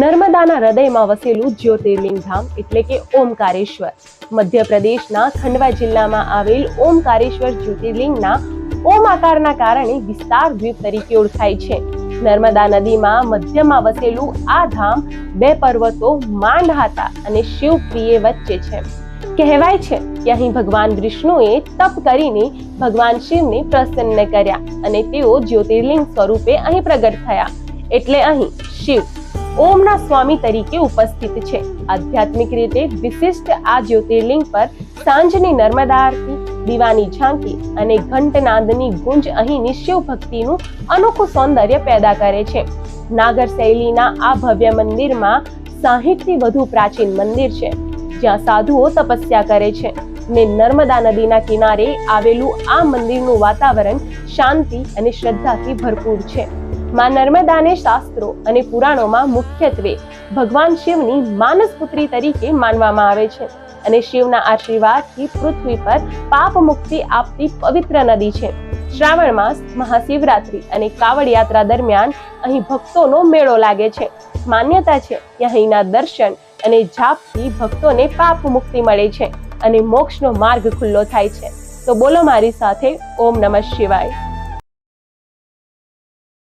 નર્મદાના હૃદયમાં વસેલું જ્યોતિર્લિંગ ધામ એટલે કે ઓમકારેશ્વર. મધ્યપ્રદેશના ખંડવા જિલ્લામાં આવેલ ઓમકારેશ્વર જ્યોતિર્લિંગના ઓમ આકારના કારણે વિસ્તાર દ્વીપ તરીકે ઓળખાય છે. નર્મદા નદીમાં મધ્યમાં વસેલું આ ધામ બે પર્વતો માંડહાતા અને શિવપ્રિય વચ્ચે છે. કહેવાય છે કે અહીં ભગવાન વિષ્ણુએ તપ કરીને ભગવાન શિવને પ્રસન્ન કર્યા અને તેઓ જ્યોતિર્લિંગ સ્વરૂપે અહીં પ્રગટ થયા. એટલે અહીં શિવ ઓમના સ્વામી તરીકે ઉપસ્થિત છે. આધ્યાત્મિક રીતે વિશિષ્ટ આ જ્યોતિર્લિંગ પર સાંજની નર્મદા આરતી, દીવાની ઝાંકી અને ઘંટનાદની ગુંજ અહીંની શિવ ભક્તિનું અનોખું સૌંદર્ય પેદા કરે છે. નાગર શૈલીના આ ભવ્ય મંદિરમાં સાહીઠથી વધુ પ્રાચીન મંદિર છે, જ્યાં સાધુઓ તપસ્યા કરે છે ને નર્મદા નદીના કિનારે આવેલું આ મંદિરનું વાતાવરણ શાંતિ અને શ્રદ્ધાથી ભરપૂર છે. માં નર્મદાને શાસ્ત્રો અને પુરાણોમાં મુખ્યત્વે ભગવાન શિવની માનસ પુત્રી તરીકે માનવામાં આવે છે. અને શિવના આશીર્વાદથી પૃથ્વી પર પાપ મુક્તિ આપતી પવિત્ર નદી છે. શ્રાવણ માસ, મહાશિવરાત્રી અને કાવડ યાત્રા દરમિયાન અહીં ભક્તોનો મેળો લાગે છે. માન્યતા છે કે અહીંના દર્શન અને જાપથી ભક્તોને પાપ મુક્તિ મળે છે અને મોક્ષનો માર્ગ ખુલ્લો થાય છે. તો બોલો મારી સાથે, ઓમ નમઃ શિવાય.